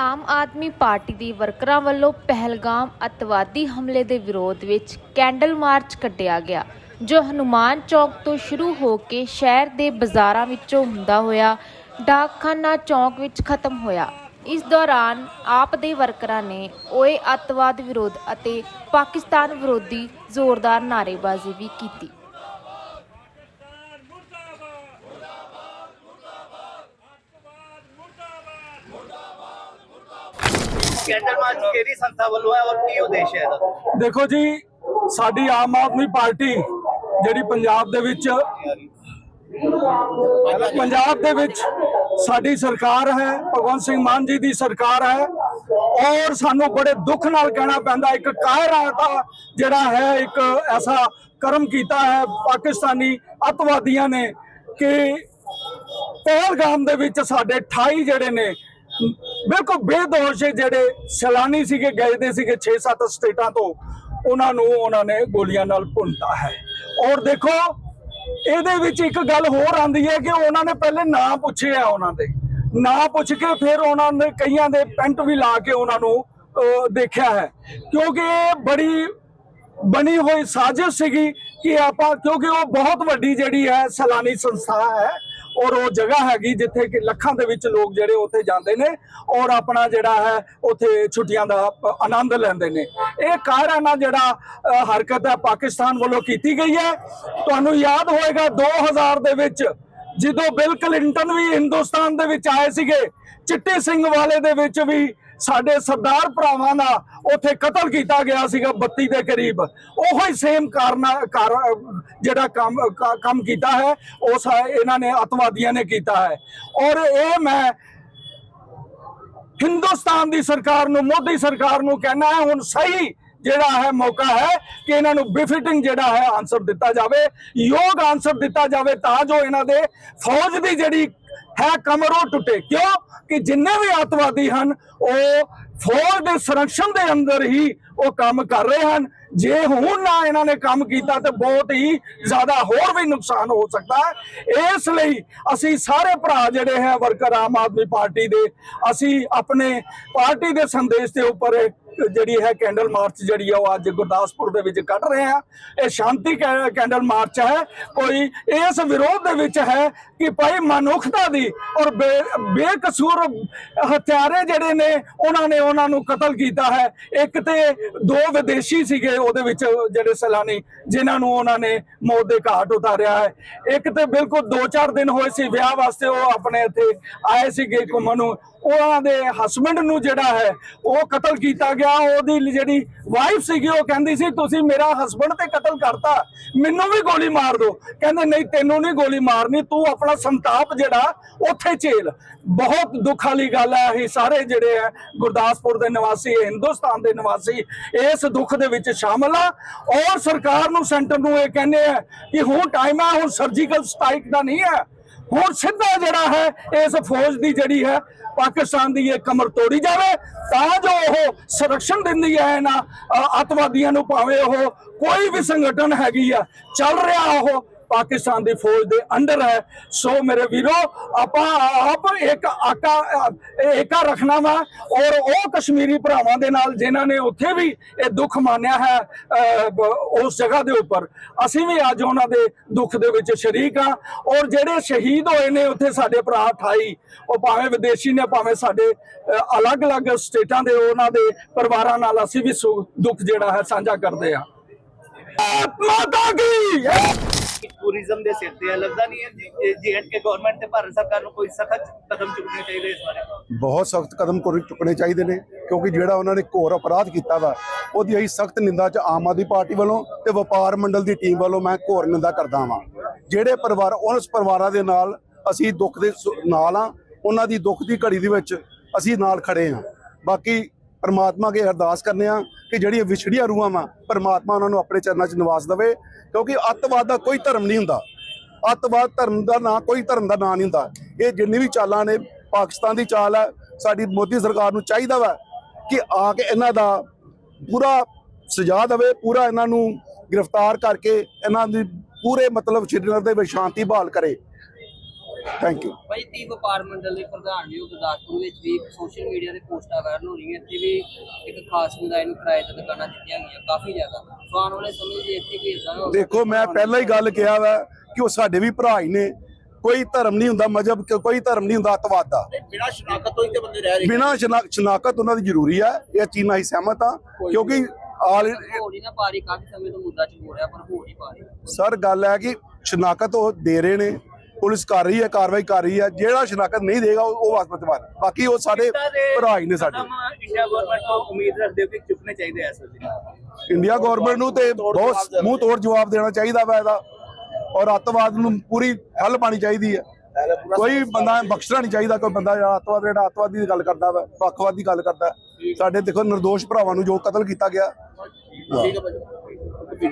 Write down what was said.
Aam Aadmi party ਦੇ ਵਰਕਰਾਂ ਵੱਲੋਂ ਪਹਿਲਗਾਮ ਅੱਤਵਾਦੀ ਹਮਲੇ ਦੇ ਵਿਰੋਧ ਵਿੱਚ ਕੈਂਡਲ ਮਾਰਚ ਕੱਢਿਆ ਗਿਆ, ਜੋ ਹਨੂਮਾਨ ਚੌਕ ਤੋਂ ਸ਼ੁਰੂ ਹੋ ਕੇ ਸ਼ਹਿਰ ਦੇ ਬਾਜ਼ਾਰਾਂ ਵਿੱਚੋਂ ਹੁੰਦਾ ਹੋਇਆ ਡਾਕਖਾਨਾ ਚੌਕ ਵਿੱਚ ਖਤਮ ਹੋਇਆ। ਇਸ ਦੌਰਾਨ ਆਪ ਦੇ ਵਰਕਰਾਂ ਨੇ ਓਏ ਅੱਤਵਾਦ ਵਿਰੋਧ ਅਤੇ ਪਾਕਿਸਤਾਨ ਵਿਰੋਧੀ ਜ਼ੋਰਦਾਰ ਨਾਅਰੇਬਾਜ਼ੀ ਵੀ ਕੀਤੀ। ਕੈਂਡਲ ਮਾਰਚ ਕਿਹੜੀ ਸੰਸਥਾ ਵੱਲੋਂ ਹੈ ਔਰ ਕੀ ਉਦੇਸ਼ ਹੈ ਇਹਦਾ? ਦੇਖੋ ਜੀ, ਸਾਡੀ ਆਮ ਆਦਮੀ ਪਾਰਟੀ ਜਿਹੜੀ ਪੰਜਾਬ ਦੇ ਵਿੱਚ ਪੰਜਾਬ ਦੇ ਵਿੱਚ ਸਾਡੀ ਸਰਕਾਰ ਹੈ, ਭਗਵੰਤ ਸਿੰਘ ਮਾਨ ਜੀ ਦੀ ਸਰਕਾਰ ਹੈ ਔਰ ਸਾਨੂੰ ਬੜੇ ਦੁੱਖ ਨਾਲ ਕਹਿਣਾ ਪੈਂਦਾ, ਇੱਕ ਕਾਇਰਾ ਦਾ ਜਿਹੜਾ ਹੈ, ਇੱਕ ਐਸਾ ਕਰਮ ਕੀਤਾ ਹੈ, ਪਾਕਿਸਤਾਨੀ ਅਤਵਾਦੀਆਂ ਨੇ ਕਿ ਪਹਿਲਗਾਮ ਦੇ ਵਿੱਚ ਸਾਡੇ 28 ਜਿਹੜੇ ਨੇ ਬਿਲਕੁਲ ਬੇਦੋਸ਼ ਜਿਹੜੇ ਸੈਲਾਨੀ ਸੀਗੇ, ਗਏ ਦੇ ਸੀਗੇ 6-7 ਸਟੇਟਾਂ ਤੋਂ, ਉਹਨਾਂ ਨੂੰ ਉਹਨਾਂ ਨੇ ਗੋਲੀਆਂ ਨਾਲ ਭੁੰਨਤਾ ਹੈ। ਔਰ ਦੇਖੋ, ਇਹਦੇ ਵਿੱਚ ਇੱਕ ਗੱਲ ਹੋਰ ਆਂਦੀ ਹੈ ਕਿ ਉਹਨਾਂ ਨੇ ਪਹਿਲੇ ਨਾਂ ਪੁੱਛੇ ਆ ਉਹਨਾਂ ਦੇ। ਨਾਂ ਪੁੱਛ ਕੇ ਫਿਰ ਉਹਨਾਂ ਨੇ ਕਈਆਂ ਦੇ ਪੈਂਟ ਵੀ ਲਾ ਕੇ ਉਹਨਾਂ ਨੂੰ ਦੇਖਿਆ ਹੈ। ਕਿਉਂਕਿ ਇਹ ਬੜੀ ਬਣੀ ਹੋਈ ਸਾਜ਼ਿਸ਼ ਸੀਗੀ ਕਿ ਆਪਾਂ, ਕਿਉਂਕਿ ਉਹ ਬਹੁਤ ਵੱਡੀ ਜਿਹੜੀ ਹੈ ਸੈਲਾਨੀ ਸੰਸਥਾ ਹੈ ਔਰ ਉਹ ਜਗ੍ਹਾ ਹੈਗੀ ਜਿੱਥੇ ਕਿ ਲੱਖਾਂ ਦੇ ਵਿੱਚ ਲੋਕ ਜਿਹੜੇ ਉੱਥੇ ਜਾਂਦੇ ਨੇ ਔਰ ਆਪਣਾ ਜਿਹੜਾ ਹੈ ਉੱਥੇ ਛੁੱਟੀਆਂ ਦਾ ਆਨੰਦ ਲੈਂਦੇ ਨੇ। ਇਹ ਕਾਇਰਾਨਾ ਜਿਹੜਾ ਹਰਕਤ ਹੈ ਪਾਕਿਸਤਾਨ ਵੱਲੋਂ ਕੀਤੀ ਗਈ ਹੈ। ਤੁਹਾਨੂੰ ਯਾਦ ਹੋਏਗਾ 2000 ਦੇ ਵਿੱਚ ਜਦੋਂ ਬਿਲ ਕਲਿੰਟਨ ਵੀ ਹਿੰਦੁਸਤਾਨ ਦੇ ਵਿੱਚ ਆਏ ਸੀਗੇ, ਚਿੱਟੇ ਸਿੰਘ ਵਾਲੇ ਦੇ ਵਿੱਚ ਵੀ ਸਾਡੇ ਸਰਦਾਰ ਭਰਾਵਾਂ ਦਾ ਉੱਥੇ ਕਤਲ ਕੀਤਾ ਗਿਆ ਸੀਗਾ 32 ਦੇ ਕਰੀਬ। ਉਹੋ ਹੀ ਸੇਮ ਕਾਰਨ ਜਿਹੜਾ ਕੰਮ ਕੰਮ ਕੀਤਾ ਹੈ ਉਹ ਇਹਨਾਂ ਨੇ ਅਤਵਾਦੀਆਂ ਨੇ ਕੀਤਾ ਹੈ। ਔਰ ਇਹ ਮੈਂ ਹਿੰਦੁਸਤਾਨ ਦੀ ਸਰਕਾਰ ਨੂੰ, ਮੋਦੀ ਸਰਕਾਰ ਨੂੰ ਕਹਿਣਾ ਹੈ, ਹੁਣ ਸਹੀ ਜਿਹੜਾ ਹੈ ਮੌਕਾ ਹੈ ਕਿ ਇਹਨਾਂ ਨੂੰ ਬਿਫਿਟਿੰਗ ਜਿਹੜਾ ਹੈ ਆਨਸਰ ਦਿੱਤਾ ਜਾਵੇ, ਯੋਗ ਆਨਸਰ ਦਿੱਤਾ ਜਾਵੇ ਤਾਂ ਜੋ ਇਹਨਾਂ ਦੇ ਫੌਜ ਦੀ ਜਿਹੜੀ ਹੈ ਕਮਰ ਉਹ ਟੁੱਟੇ। ਕਿਉਂ? ਕਿ ਜਿੰਨੇ ਵੀ ਅੱਤਵਾਦੀ ਹਨ, ਉਹ ਫੌਜ ਦੇ ਸੰਰਕਸ਼ਣ ਦੇ ਅੰਦਰ ਹੀ ਉਹ ਕੰਮ ਕਰ ਰਹੇ ਹਨ। ਜੇ ਹੁਣ ਨਾ ਇਹਨਾਂ ਨੇ ਕੰਮ ਕੀਤਾ, ਤੇ ਬਹੁਤ ਹੀ ਜ਼ਿਆਦਾ ਹੋਰ ਵੀ ਨੁਕਸਾਨ ਹੋ ਸਕਦਾ ਹੈ। ਇਸ ਲਈ ਅਸੀਂ ਸਾਰੇ ਭਰਾ ਜਿਹੜੇ ਹੈ, ਵਰਕਰ ਆਮ ਆਦਮੀ ਪਾਰਟੀ ਦੇ, ਅਸੀਂ ਆਪਣੇ ਪਾਰਟੀ ਦੇ ਸੰਦੇਸ਼ ਦੇ ਉੱਪਰ ਜਿਹੜੀ ਹੈ ਕੈਂਡਲ ਮਾਰਚ ਜਿਹੜੀ ਹੈ ਉਹ ਅੱਜ ਗੁਰਦਾਸਪੁਰ ਦੇ ਵਿੱਚ ਕੱਢ ਰਹੇ ਆ। ਇਹ ਸ਼ਾਂਤੀ ਕੈਂਡਲ ਮਾਰਚ ਹੈ। ਕੋਈ ਇਸ ਵਿਰੋਧ ਦੇ ਵਿੱਚ ਹੈ ਕਿ ਭਾਈ ਮਨੁੱਖਤਾ ਦੀ ਔਰ ਬੇ- ਬੇਕਸੂਰ ਹਥਿਆਰੇ ਜਿਹੜੇ ਨੇ, ਉਹਨਾਂ ਨੇ ਉਹਨਾਂ ਨੂੰ ਕਤਲ ਕੀਤਾ ਹੈ। ਇੱਕ ਤੇ ਦੋ ਵਿਦੇਸ਼ੀ ਸੀਗੇ ਉਹਦੇ ਵਿੱਚ ਜਿਹੜੇ ਸੈਲਾਨੀ, ਜਿਨ੍ਹਾਂ ਨੂੰ ਉਹਨਾਂ ਨੇ ਮੌਤ ਦੇ ਘਾਟ ਉਤਾਰਿਆ ਹੈ। ਇੱਕ ਤੇ ਬਿਲਕੁਲ 2-4 ਦਿਨ ਹੋਏ ਸੀ ਵਿਆਹ ਵਾਸਤੇ ਉਹ ਆਪਣੇ ਇੱਥੇ ਆਏ ਸੀਗੇ ਘੁੰਮਣ ਨੂੰ। ਉਹਨਾਂ ਦੇ ਹਸਬੰਡ ਨੂੰ ਜਿਹੜਾ ਹੈ ਉਹ ਕਤਲ ਕੀਤਾ ਗਿਆ। ਉਹਦੀ ਜਿਹੜੀ ਵਾਈਫ ਸੀਗੀ, ਉਹ ਕਹਿੰਦੀ ਸੀ, ਤੁਸੀਂ ਮੇਰਾ ਹਸਬੰਡ ਤੇ ਕਤਲ ਕਰਤਾ, ਮੈਨੂੰ ਵੀ ਗੋਲੀ ਮਾਰ ਦਿਓ। ਕਹਿੰਦੇ, ਨਹੀਂ, ਤੈਨੂੰ ਨਹੀਂ ਗੋਲੀ ਮਾਰਨੀ, ਤੂੰ ਆਪਣਾ ਸੰਤਾਪ ਜਿਹੜਾ, ਉੱਥੇ ਝੇਲ। ਬਹੁਤ ਦੁੱਖ ਵਾਲੀ ਗੱਲ ਹੈ, ਇਹ ਸਾਰੇ ਜਿਹੜੇ ਹੈ, ਗੁਰਦਾਸਪੁਰ ਦੇ ਨਿਵਾਸੀ ਹਿੰਦੁਸਤਾਨ ਦੇ ਨਿਵਾਸੀ, ਇਸ ਦੁੱਖ ਦੇ ਵਿੱਚ ਸ਼ਾਮਲ ਆ। ਔਰ ਸਰਕਾਰ ਨੂੰ ਸੈਂਟਰ ਨੂੰ ਇਹ ਕਹਿੰਦੇ ਆ ਕਿ ਹੁਣ ਟਾਈਮ ਹੈ, ਹੁਣ ਸਰਜੀਕਲ ਸਟ੍ਰਾਈਕ ਦਾ ਨਹੀਂ ਹੈ। ਹੁਣ ਸਿੱਧਾ ਜਿਹੜਾ ਹੈ ਇਸ ਫੌਜ ਦੀ ਜਿਹੜੀ ਹੈ ਪਾਕਿਸਤਾਨ ਦੀ ਇਹ ਕਮਰ ਤੋੜੀ ਜਾਵੇ ਤਾਂ ਜੋ ਉਹ ਸੰਰਕਸ਼ਣ ਦਿੰਦੀ ਹੈ ਇਹਨਾਂ ਅ, ਅੱਤਵਾਦੀਆਂ ਨੂੰ ਭਾਵੇਂ ਉਹ ਕੋਈ ਵੀ ਸੰਗਠਨ ਹੈਗੀ ਆ ਚੱਲ ਰਿਹਾ ਉਹ ਪਾਕਿਸਤਾਨ ਦੀ ਫੌਜ ਦੇ ਅੰਡਰ ਹੈ। ਸੋ ਮੇਰੇ ਵੀਰੋ, ਆਪਾਂ ਆਪ ਇੱਕ ਆਕਾ, ਏਕਾ ਰੱਖਣਾ ਵਾ ਔਰ ਉਹ ਕਸ਼ਮੀਰੀ ਭਰਾਵਾਂ ਦੇ ਨਾਲ ਜਿਨ੍ਹਾਂ ਨੇ ਉੱਥੇ ਵੀ ਇਹ ਦੁੱਖ ਮਾਨਿਆ ਹੈ ਉਸ ਜਗ੍ਹਾ ਦੇ ਉੱਪਰ। ਅਸੀਂ ਵੀ ਅੱਜ ਉਹਨਾਂ ਦੇ ਦੁੱਖ ਦੇ ਵਿੱਚ ਸ਼ਰੀਕ ਆ ਔਰ ਜਿਹੜੇ ਸ਼ਹੀਦ ਹੋਏ ਨੇ ਉੱਥੇ ਸਾਡੇ ਭਰਾ 28 ਉਹ ਭਾਵੇਂ ਵਿਦੇਸ਼ੀ ਨੇ, ਭਾਵੇਂ ਸਾਡੇ ਅਲੱਗ-ਅਲੱਗ ਸਟੇਟਾਂ ਦੇ ਉਹਨਾਂ ਦੇ ਪਰਿਵਾਰਾਂ ਨਾਲ ਅਸੀਂ ਵੀ ਸੁ- ਦੁੱਖ ਜਿਹੜਾ ਹੈ ਸਾਂਝਾ ਕਰਦੇ ਆ ਮਾਤਾ ਕੀ? ਟੂਰਿਜ਼ਮ ਦੇ ਸਿਰ ਤੇ ਹੈ। ਲੱਗਦਾ ਨਹੀਂ ਹੈ ਜੀ ਐਂਡ ਕੇ ਗਵਰਨਮੈਂਟ ਤੇ ਭਾਰਤ ਸਰਕਾਰ ਨੂੰ ਕੋਈ ਸਖਤ ਕਦਮ ਚੁੱਕਣੇ ਚਾਹੀਦੇ ਇਸ ਬਾਰੇ। ਬਹੁਤ ਸਖਤ ਕਦਮ ਚੁੱਕਣੇ ਚਾਹੀਦੇ ਨੇ, ਕਿਉਂਕਿ ਜਿਹੜਾ ਉਹਨਾਂ ਨੇ ਘੋਰ ਅਪਰਾਧ ਕੀਤਾ ਵਾ, ਉਹਦੀ ਅਸੀਂ ਸਖਤ ਨਿੰਦਾ ਚ ਆਮ ਆਦਮੀ ਪਾਰਟੀ ਵੱਲੋਂ ਤੇ ਵਪਾਰ ਮੰਡਲ ਦੀ ਟੀਮ ਵੱਲੋਂ ਮੈਂ ਘੋਰ ਨਿੰਦਾ ਕਰਦਾ ਵਾਂ। ਜਿਹੜੇ ਪਰਿਵਾਰ, ਉਸ ਪਰਿਵਾਰਾਂ ਦੇ ਨਾਲ ਅਸੀਂ ਦੁੱਖ ਦੇ ਨਾਲ ਆ, ਉਹਨਾਂ ਦੀ ਦੁੱਖ ਦੀ ਘੜੀ ਦੇ ਵਿੱਚ ਅਸੀਂ ਨਾਲ ਖੜੇ ਆ। ਬਾਕੀ ਪਰਮਾਤਮਾ ਅੱਗੇ ਅਰਦਾਸ ਕਰਨੇ ਆ ਕਿ ਜਿਹੜੀਆਂ ਵਿਛੜੀਆਂ ਰੂਹਾਂ ਵਾ, ਪਰਮਾਤਮਾ ਉਹਨਾਂ ਨੂੰ ਆਪਣੇ ਚਰਨਾਂ 'ਚ ਨਿਵਾਸ ਦੇਵੇ, ਕਿਉਂਕਿ ਅੱਤਵਾਦ ਦਾ ਕੋਈ ਧਰਮ ਨਹੀਂ ਹੁੰਦਾ। ਅੱਤਵਾਦ ਧਰਮ ਦਾ ਨਾਂ, ਕੋਈ ਧਰਮ ਦਾ ਨਾਂ ਨਹੀਂ ਹੁੰਦਾ। ਇਹ ਜਿੰਨੀ ਵੀ ਚਾਲਾਂ ਨੇ, ਪਾਕਿਸਤਾਨ ਦੀ ਚਾਲ ਹੈ ਸਾਡੀ ਮੋਦੀ ਸਰਕਾਰ ਨੂੰ ਚਾਹੀਦਾ ਵਾ ਕਿ ਆ ਕੇ ਇਹਨਾਂ ਦਾ ਪੂਰਾ ਸਜ਼ਾ ਦੇਵੇ, ਪੂਰਾ ਇਹਨਾਂ ਨੂੰ ਗ੍ਰਿਫਤਾਰ ਕਰਕੇ ਇਹਨਾਂ ਦੀ ਪੂਰੇ ਮਤਲਬ ਸ਼੍ਰੀਨਗਰ ਦੇ ਵਿੱਚ ਸ਼ਾਂਤੀ ਬਹਾਲ ਕਰੇ। ਥੈਂਕ ਯੂ ਭਾਈ ਤੀ ਵਪਾਰ ਮੰਡਲ ਦੇ ਪ੍ਰਧਾਨ ਜੀ ਉਹ ਗੁਰਦਾਸਪੁਰ ਵਿੱਚ ਵੀ ਸੋਸ਼ਲ ਮੀਡੀਆ ਤੇ ਪੋਸਟਾਂ ਵਾਇਰਲ ਹੋ ਰਹੀਆਂ। ਇੱਥੇ ਵੀ ਇੱਕ ਖਾਸ ਸਮੁਦਾਇ ਨੂੰ ਕਿਰਾਏ ਤੇ ਦੁਕਾਨਾਂ ਦਿੱਤੀਆਂ ਗਈਆਂ ਕਾਫੀ ਜ਼ਿਆਦਾ। ਸੋ ਆਉਣ ਵਾਲੇ ਸਮੇਂ 'ਚ ਇੱਥੇ ਵੀ ਇਦਾਂ ਦਾ ਦੇਖੋ ਮੈਂ ਪਹਿਲਾਂ ਹੀ ਗੱਲ ਕਿਹਾ ਵਾ ਕਿ ਉਹ ਸਾਡੇ ਵੀ ਭਰਾ ਹੀ ਨੇ। ਕੋਈ ਧਰਮ ਨਹੀਂ ਹੁੰਦਾ ਮਜਹਬ ਕੋਈ ਧਰਮ ਨਹੀਂ ਹੁੰਦਾ ਅੱਤਵਾਦ ਦਾ। ਬਿਨਾਂ ਸ਼ਨਾਖਤ ਤੋਂ ਹੀ ਤੇ ਬੰਦੇ ਰਹਿ ਬਿਨਾਂ ਸ਼ਨਾ- ਸ਼ਨਾਖਤ ਉਹਨਾਂ ਦੀ ਜ਼ਰੂਰੀ ਹੈ ਇਹ ਚੀਜ਼ ਨਾਲ ਹੀ ਸਹਿਮਤ ਹਾਂ ਕਿਉਂਕਿ ਆਲ ਹੋ ਨਹੀਂ ਨਾ ਪਾ ਰਹੀ ਕਾਫੀ ਸਮੇਂ ਤੋਂ ਮੁੱਦਾ ਚ ਹੋ ਰਿਹਾ ਪਰ ਹੋ ਨਹੀਂ ਪਾ ਰਹੀ ਸਰ ਗੱਲ ਹੈ ਕਿ ਸ਼ਨਾਖਤ ਉਹ ਦੇ ਰਹੇ ਨੇ। ਪੁਲਿਸ ਕਰ ਰਹੀ ਹੈ ਕਾਰਵਾਈ ਕਰ ਰਹੀ ਹੈ ਜਿਹੜਾ ਸ਼ਨਾਖਤ ਨਹੀਂ ਦੇਗਾ ਉਹ ਉਹ ਵਾਸਪਤਵਾਰ ਬਾਕੀ ਉਹ ਸਾਡੇ ਭਰਾ ਹੀ ਨੇ ਸਾਡੇ। ਇੰਡੀਆ ਗਵਰਨਮੈਂਟ ਤੋਂ ਉਮੀਦ ਰੱਖਦੇ ਹੋ ਕਿ ਚੁੱਕਣੇ ਚਾਹੀਦੇ ਐ ਐਸ ਇੰਡੀਆ ਗਵਰਨਮੈਂਟ ਨੂੰ ਤੇ ਬਹੁਤ ਮੂੰਹ ਤੋੜ ਜਵਾਬ ਦੇਣਾ ਚਾਹੀਦਾ ਵਾ ਇਹਦਾ। ਔਰ ਅੱਤਵਾਦ ਨੂੰ ਪੂਰੀ ਹੱਲ ਪਾਣੀ ਚਾਹੀਦੀ ਹੈ। ਕੋਈ ਬੰਦਾ ਬਖਸ਼ਣਾ ਨਹੀਂ ਚਾਹੀਦਾ ਕੋਈ ਬੰਦਾ ਜਿਹੜਾ ਅੱਤਵਾਦ ਜਿਹੜਾ ਅੱਤਵਾਦੀ ਦੀ ਗੱਲ ਕਰਦਾ ਵਾ ਪੱਖਵਾਦ ਦੀ ਗੱਲ ਕਰਦਾ। ਸਾਡੇ ਦੇਖੋ નિર્ਦੋਸ਼ ਭਰਾਵਾਂ ਨੂੰ ਜੋ ਕਤਲ ਕੀਤਾ ਗਿਆ। ਠੀਕ ਹੈ ਭਾਜੀ।